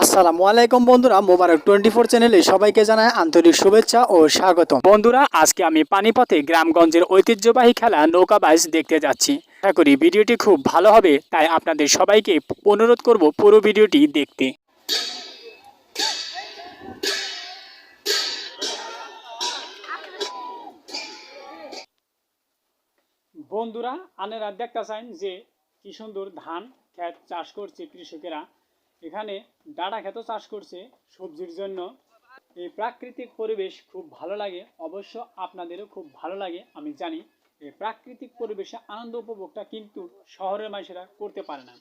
আসসালামু আলাইকুম বন্ধুরা, মোবারক টোয়েন্টি ফোর চ্যানেলে সবাইকে জানায় আন্তরিক শুভেচ্ছা ও স্বাগত বন্ধুরা, আজকে আমি পানিপথে গ্রামগঞ্জের ঐতিহ্যবাহী খেলা নৌকা বাইচ দেখতে যাচ্ছি। আশা করি ভিডিওটি খুব ভালো হবে, তাই আপনাদের সবাইকে অনুরোধ করব পুরো ভিডিওটি দেখতে। বন্ধুরা, আনেরা দেখতেছেন যে কি সুন্দর ধান ক্ষেত চাষ করছে কৃষকেরা। এখানে ডাটা ক্ষেতও চাষ করছে সবজির জন্য। এই প্রাকৃতিক পরিবেশ খুব ভালো লাগে। অবশ্য আপনাদেরও খুব ভালো লাগে, আমি জানি। এই প্রাকৃতিক পরিবেশে আনন্দ উপভোগটা কিন্তু শহরের মানুষেরা করতে পারে না।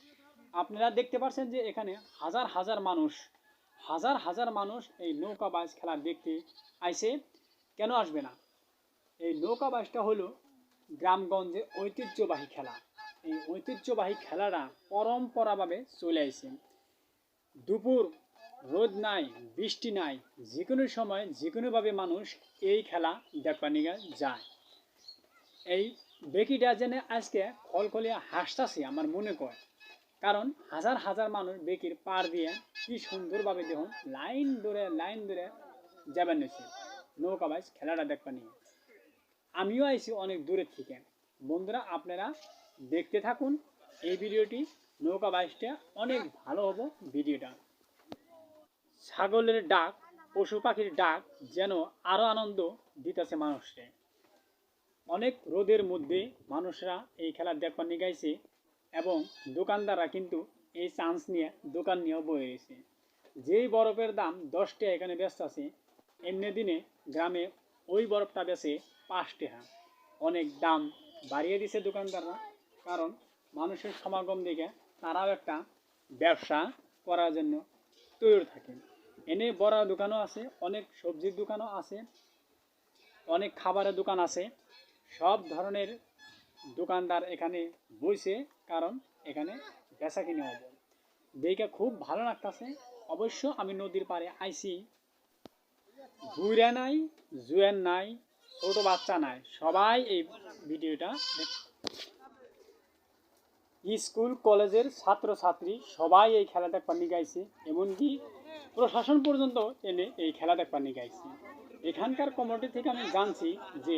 আপনারা দেখতে পাচ্ছেন যে এখানে হাজার হাজার মানুষ, হাজার হাজার মানুষ এই নৌকা বাস খেলা দেখতে আইসে। কেন আসবে না? এই নৌকা বাসটা হলো গ্রামগঞ্জে ঐতিহ্যবাহী খেলা। এই ঐতিহ্যবাহী খেলাটা পরম্পরাভাবে চলে আসছে দুপুর, রোদ নাই, বৃষ্টি নাই যে কোনো সময় যে কোনোভাবে মানুষ এই খেলা দেখবার নিয়ে যায়। এই বেকিটা যেন আজকে খলখলিয়া হাসতাছে আমার মনে কয়। কারণ হাজার হাজার মানুষ বেকির পার দিয়ে কি সুন্দরভাবে দেখুন লাইন ধরে লাইন ধরে যাবেন নিচ্ছে নৌকা বাইস খেলাটা দেখবার নিয়ে আমিও আইছি অনেক দূরের থেকে। বন্ধুরা, আপনারা দেখতে থাকুন এই ভিডিওটি। নৌকা বাইশটা, অনেক ভালো হব ভিডিওটা। ছাগলের ডাক, পশু পাখির ডাক যেন আরও আনন্দ দিতেছে মানুষকে। অনেক রোদের মধ্যে মানুষরা এই খেলা দেখবার নিয়ে গাইছে এবং দোকানদাররা কিন্তু এই চান্স নিয়ে দোকান নিয়েও বয়ে রয়েছে। যেই বরফের দাম দশ টাকা এখানে ব্যস্ত আছে, এমনি দিনে গ্রামে ওই বরফটা বেছে পাঁচ টাকা। অনেক দাম বাড়িয়ে দিছে দোকানদাররা, কারণ মানুষের সমাগম দেখে তারাও একটা ব্যবসা করার জন্য তৈরি থাকে এনে বড় দোকানও আছে, অনেক সবজির দোকানও আছে, অনেক খাবারের দোকান আছে। সব ধরনের দোকানদার এখানে বইছে, কারণ এখানে বেচা কিনে হবে। দেখে খুব ভালো লাগতেছে। অবশ্য আমি নদীর পাড়ে আইছি। ঘুরে নাই জুয়েন নাই, ছোট বাচ্চা নাই। সবাই এই ভিডিওটা স্কুল, কলেজের ছাত্রছাত্রী সবাই এই খেলা দেখবার নিয়ে গাইছে, এমনকি প্রশাসন পর্যন্ত এনে এই খেলা দেখবার নিয়ে গাইছে। এখানকার কমিটি থেকে আমি জানছি যে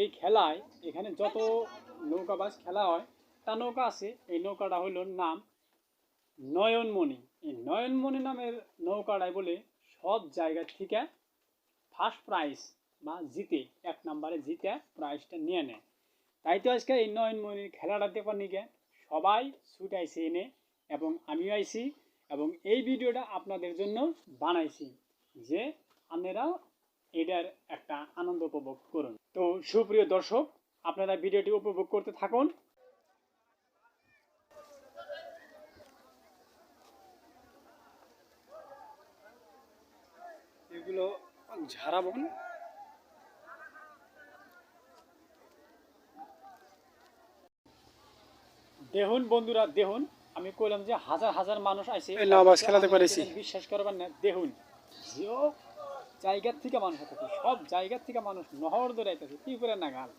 এই খেলায় এখানে যত নৌকাবাজ খেলা হয়, তা নৌকা আছে, এই নৌকাটা হইল নাম নয়নমণি। এই নয়নমণি নামের নৌকাটাই বলে সব জায়গা থেকে ফার্স্ট প্রাইজ বা জিতে, এক নম্বরে জিতে প্রাইজটা নিয়ে নেয়। তাই তো আজকে এই নয়নমণির খেলাটা দেখবার নিকে সবাই ছুট আইসি এনে এবং আমিও আইছি এবং এই ভিডিওটা আপনাদের জন্য বানাইছি যে আপনারাও এটার একটা আনন্দ উপভোগ করুন। তো সুপ্রিয় দর্শক, আপনারা ভিডিওটি উপভোগ করতে থাকুন। এগুলো ঝাড়াবন দেখুন বন্ধুরা দেখুন আমি কইলাম যে হাজার হাজার মানুষ আইছে। এই নামাজ খেলাতে পারিছি। বিশ্বাস করবেন না দেখুন যেও জায়গার থেকে মানুষ আছে সব জায়গার থেকে মানুষ নহর ধরে আইতেছে কি করে না গাল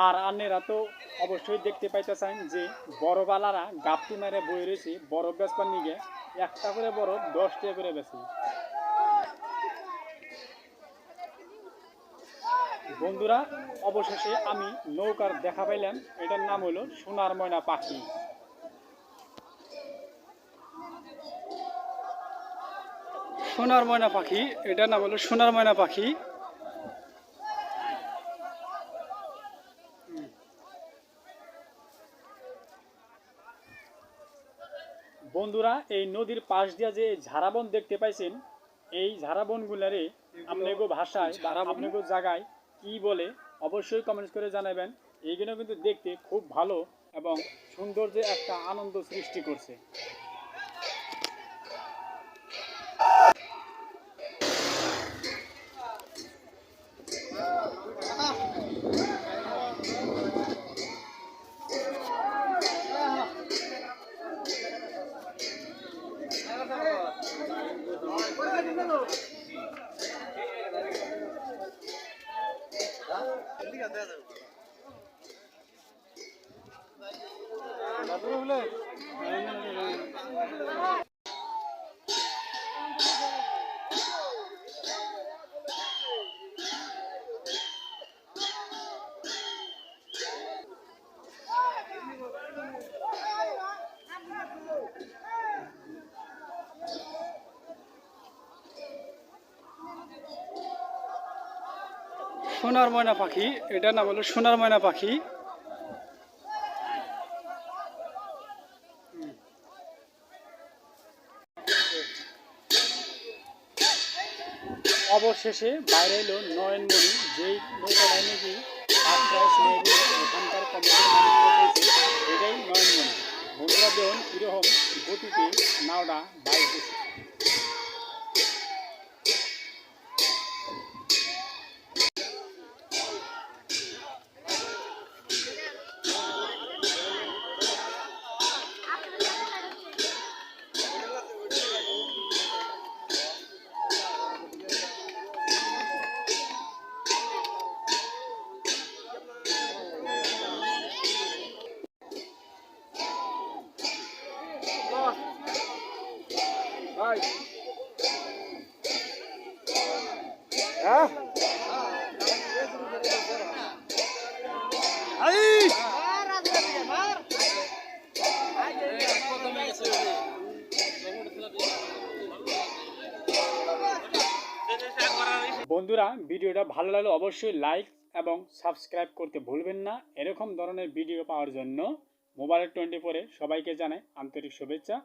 আর আন্নেরা তো অবশ্যই দেখতে পাইতেছেন যে বড়বালারা গাপটি মেরে বই রয়েছে বরফ বেচবার নিগে একটা করে বরফ দশ টাকা করে বেশি বন্ধুরা অবশেষে আমি নৌকার দেখা পাইলাম। এটার নাম হলো সোনার ময়না পাখি। সোনার ময়না পাখি এটার নাম হলো সোনার ময়না পাখি। বন্ধুরা এই নদীর পাশ দিয়া যে ঝাড়াবন দেখতে পাইছেন এই ঝাড়াবন ঝাড়াবনগুলারে আপনাকে ভাষায়? আপনাকে জায়গায় কি বলে অবশ্যই কমেন্টস করে জানাবেন। এইগুলো কিন্তু দেখতে খুব ভালো এবং সৌন্দর্যে একটা আনন্দ সৃষ্টি করছে। ঠিক আছে সোনার ময়না পাখি, এটার নাম হলো সোনার ময়না পাখি। অবশেষে বাইরে এলো নয়নমণি যেই নৌকাটায় নাকি এখানকার এটাই নয়নমণি বন্ধুরা দেখুন কীরকম গতিতে নাওটা বাইরেছে বন্ধুরা, ভিডিওটা ভালো লাগলে অবশ্যই লাইক এবং সাবস্ক্রাইব করতে ভুলবেন না। এরকম ধরনের ভিডিও পাওয়ার জন্য মোবাইল টোয়েন্টি ফোরে সবাইকে জানাই আন্তরিক শুভেচ্ছা।